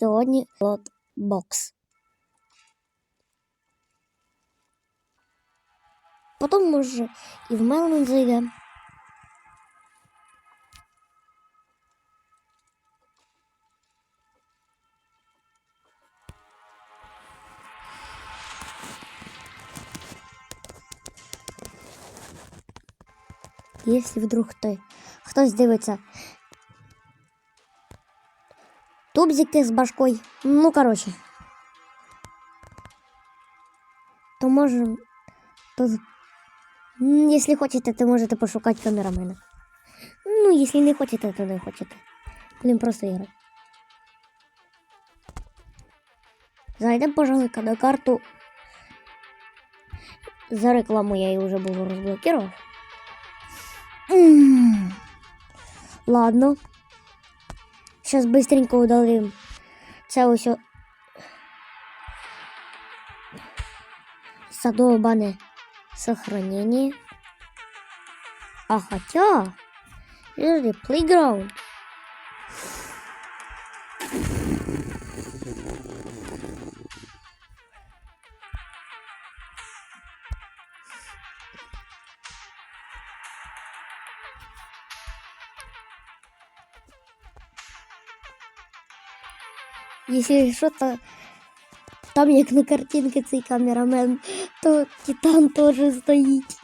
сьогодні бокс. Потім, може, і в Мелман зайдемо. Якщо вдруг ти хтось дивиться. Тубзики з башкою. Ну, короче. То може. То, якщо хочете, то можете пошукати камерамена. Ну, якщо не хочете, то не хочете. Будемо просто грати. Зайдемо, пожалуй, на карту. За рекламу я її вже був розблокував. Ладно. Сейчас быстренько удалим. Це ось задолбане сохранение. А хотя... это playground. Если что-то там, як на картинці цей камерамен, то Титан теж стоїть.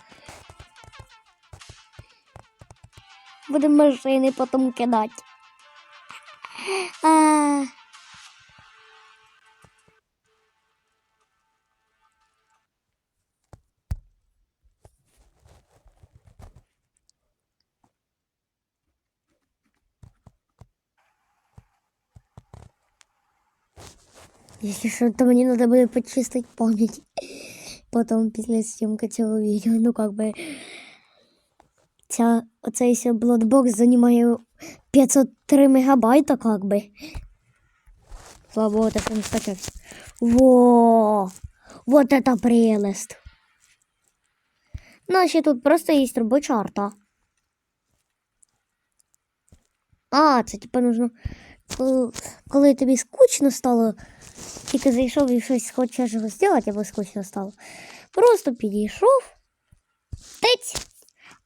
Будемо машини потім кидати. А... Если что, то мне надо будет почистить память. Потом після зйомки цього відео. Ну, как би. Ця, оцей ся блотбокс займає 503 мегабайта, как би. Слава Богу, так не скачався. Во! Вот это прелесть! Ну, ще тут просто є робоча арта. А, це типа нужно. Коли тобі скучно стало, тільки зайшов і щось хочеш зробити, або скучно стало. Просто підійшов. Тиць.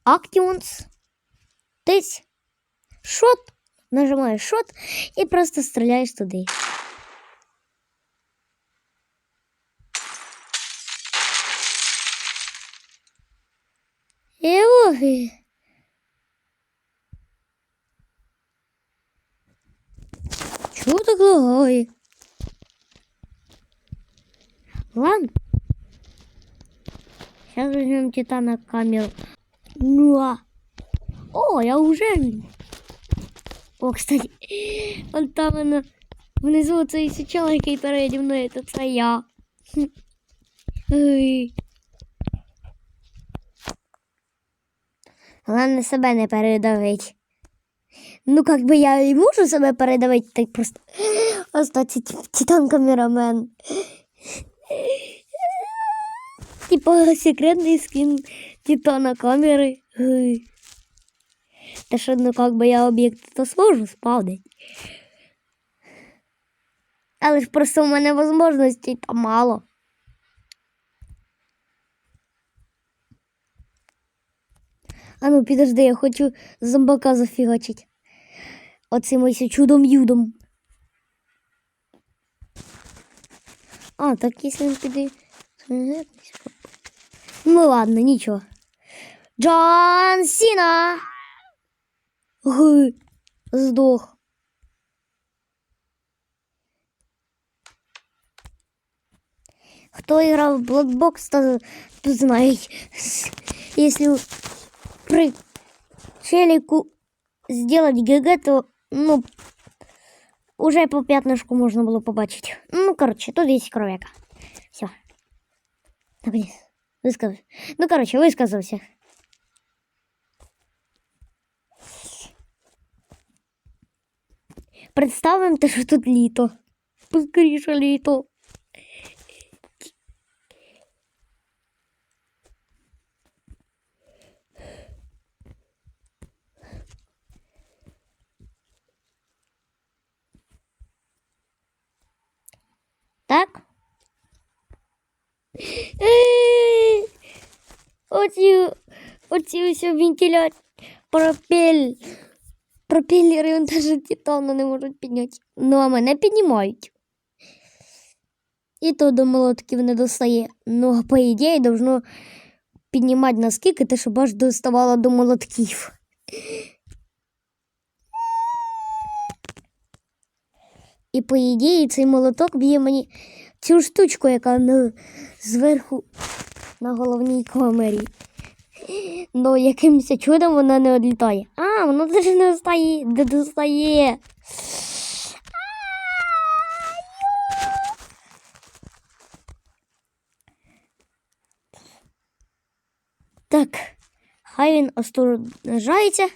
Actions. Тиць. Шот. Нажимаєш шот і просто стріляєш туди. І ой. Чего так лагає? Ладно. Сейчас возьмем Титана камеру. Ну а. О, я уже. О, кстати, он там она внизу цей сучал, який переді мною, то це я. Хм. Ой. Головне себе не передавить. Ну, как бы я и можу себе передавити, так просто остаться титан камерамен. Типа секретний скин титана камери. Ой. Та що, ну как би я об'єкт то зможу спавнити. Але ж просто у мене можливостей там мало. А ну підожди, я хочу зомбака зафігачить. Оцим ось чудом-юдом. А, так если он піде. Ну ладно, нічого. Джон Сіна! Гы, здох. Хто грав в Blockbox, то, то знає. Если при челику сделать ГГ, то, ну, уже по пятнышку можно было побачить. Ну, короче, тут есть кровяка. Все. Наконец. Высказал. Ну, короче, высказался. Представимо те, що тут літо. Поскоріше літо. Оці, оці ось вентиляції, пропель, пропеллери навіть титану не можуть підняти. Ну, а мене піднімають. І то до молотків не достає. Ну, а по ідеї, должно піднімати наскільки те, щоб аж доставало до молотків. І по ідеї цей молоток б'є мені цю штучку, яка зверху на головній камері. Ну, якимось чудом вона не відлітає. А, воно теж не достає. Не достає. Так, хай він остужається.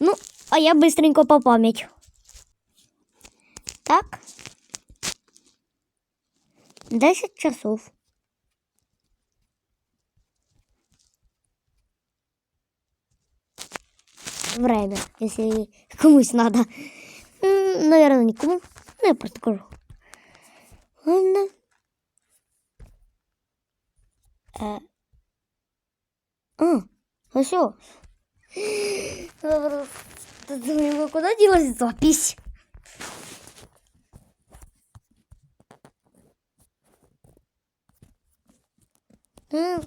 Ну, а я быстренько по пам'ять. Так. 10 часов. Время, если комусь надо. Наверное, никому. Ну, я просто скажу. Ладно. Э. А, а все. Думаю, куда делась запись? М.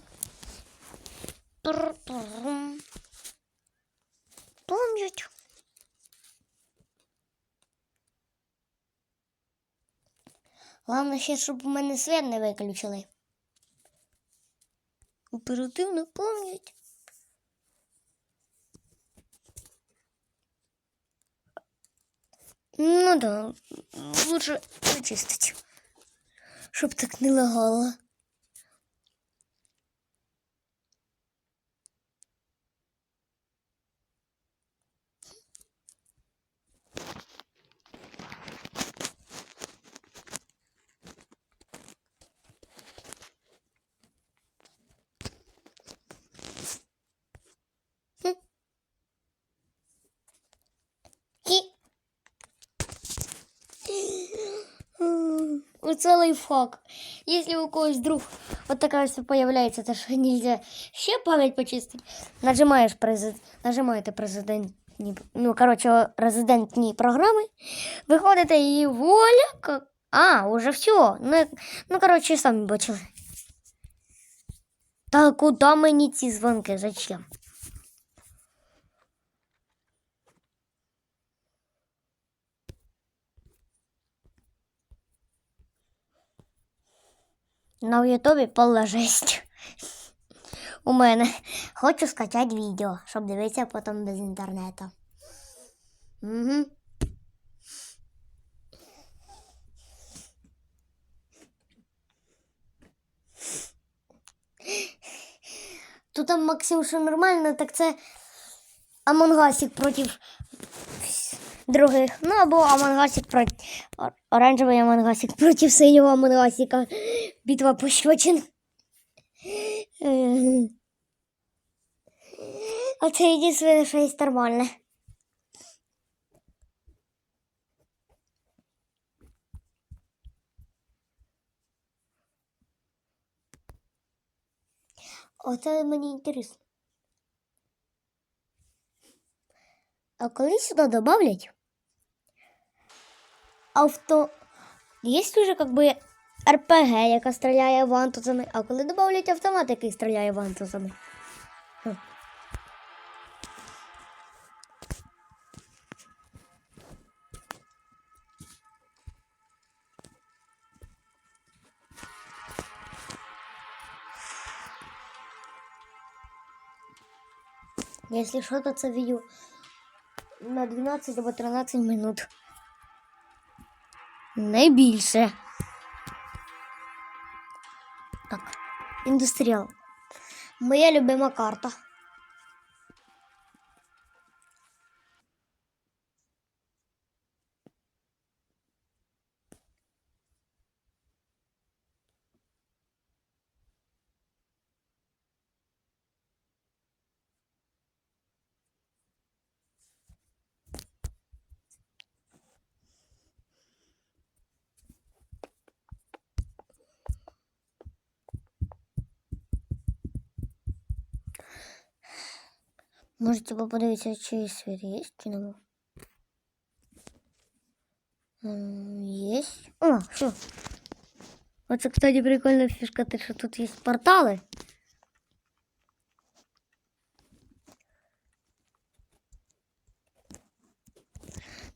Главное ще, щоб у мене свет не виключили. Оперативно пам'ять. Ну да, лучше вичистить. Щоб так не лагало. Оце лайфхак. Если у когось вдруг вот такая все появляется, то что нельзя ще память почистить, нажимаешь президент, нажимаєте президентні, ну, короче, резидентні програми, виходите і воля, как... а, уже все. Ну, ну короче, самі бачили. Та куди мені ці дзвонки? Зачем? На Ютубі повна жесть. У мене. Хочу скачати відео, щоб дивитися потім без інтернету. Угу. Тут там Максим, що нормально, так це Амонгасик проти других. Ну, або Амонгасик проти оранжевий Амонгасик проти синього Амонгасика. Битва пощечин. Е. А це єдине, що є нормальне. Оце мені інтересно. А коли сюди добавлять авто. Є вже как бы РПГ, яка стріляє вантузами, а коли добавлять автомат, який стріляє вантузами. Хм. Если что, то це відео на 12 або 13 минут. Не більше. Так, індустріал. Моя любима карта. Може, типа подивитися, чи світ є, чи нема. Есть. О, все. Оце, кстати, прикольна фішка, те, що тут є портали.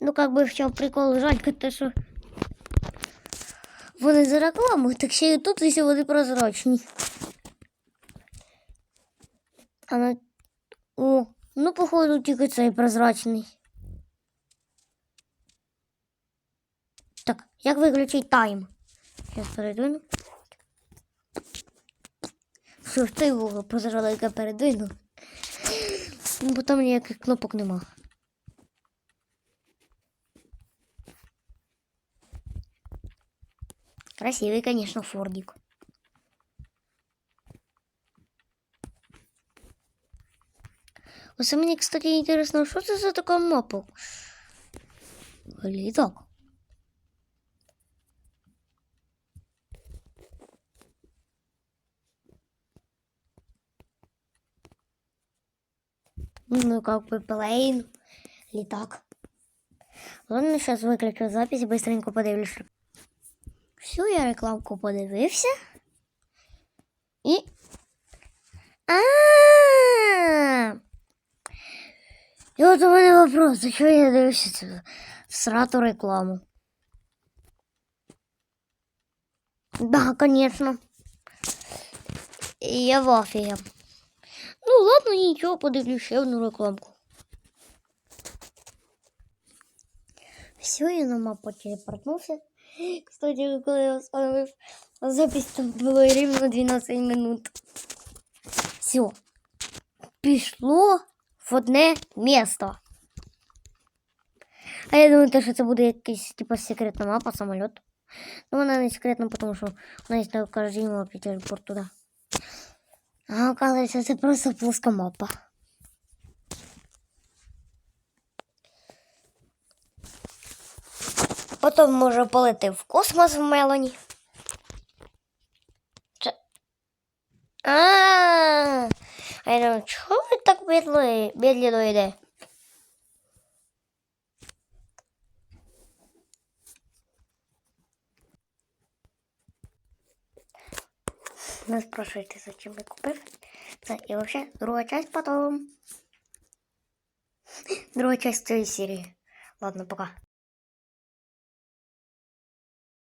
Ну, как бы в чому прикол жалька, те, що вони за рекламу, так ще і тут усі вони прозрачні. А на... О, ну, походу, тільки цей прозрачний. Так, як виключити тайм? Зараз передвину. Все, в цей вугол прозрачника передвину. Ну, бо там ніяких кнопок нема. Красивый, конечно, фордик. Оце мені, кстати, інтересно, що це за така мапа? Літак. Ну, как бы плейн, літак. Ладно, сейчас выключу запись, быстренько подивлюсь. Всю я рекламку подивився. І. А. І от у мене вопрос, а чого я дивився цю срату рекламу? Да, конечно. Я в афігі. Ну, ладно, нічого, подивлюсь ще одну рекламку. Все, я на мапу телепортнувся. Кстати, коли я встановив запись, там було рівно 12 минут. Все. Пішло в одне місто. А я думаю, що це буде якась типа секретна мапа, самоліт. Ну, вона не секретна, тому що вона є на кожній мапі телепорт туди. А оказується, це просто плоска мапа. Потім може полетів в космос в Мелані. Це... А, а -а, я думаю, чого ви так медленно, медленно йде? Не спрашивайте, зачем я купив. Це і взагалі друга часть потом. Друга часть цієї серії. Ладно, пока.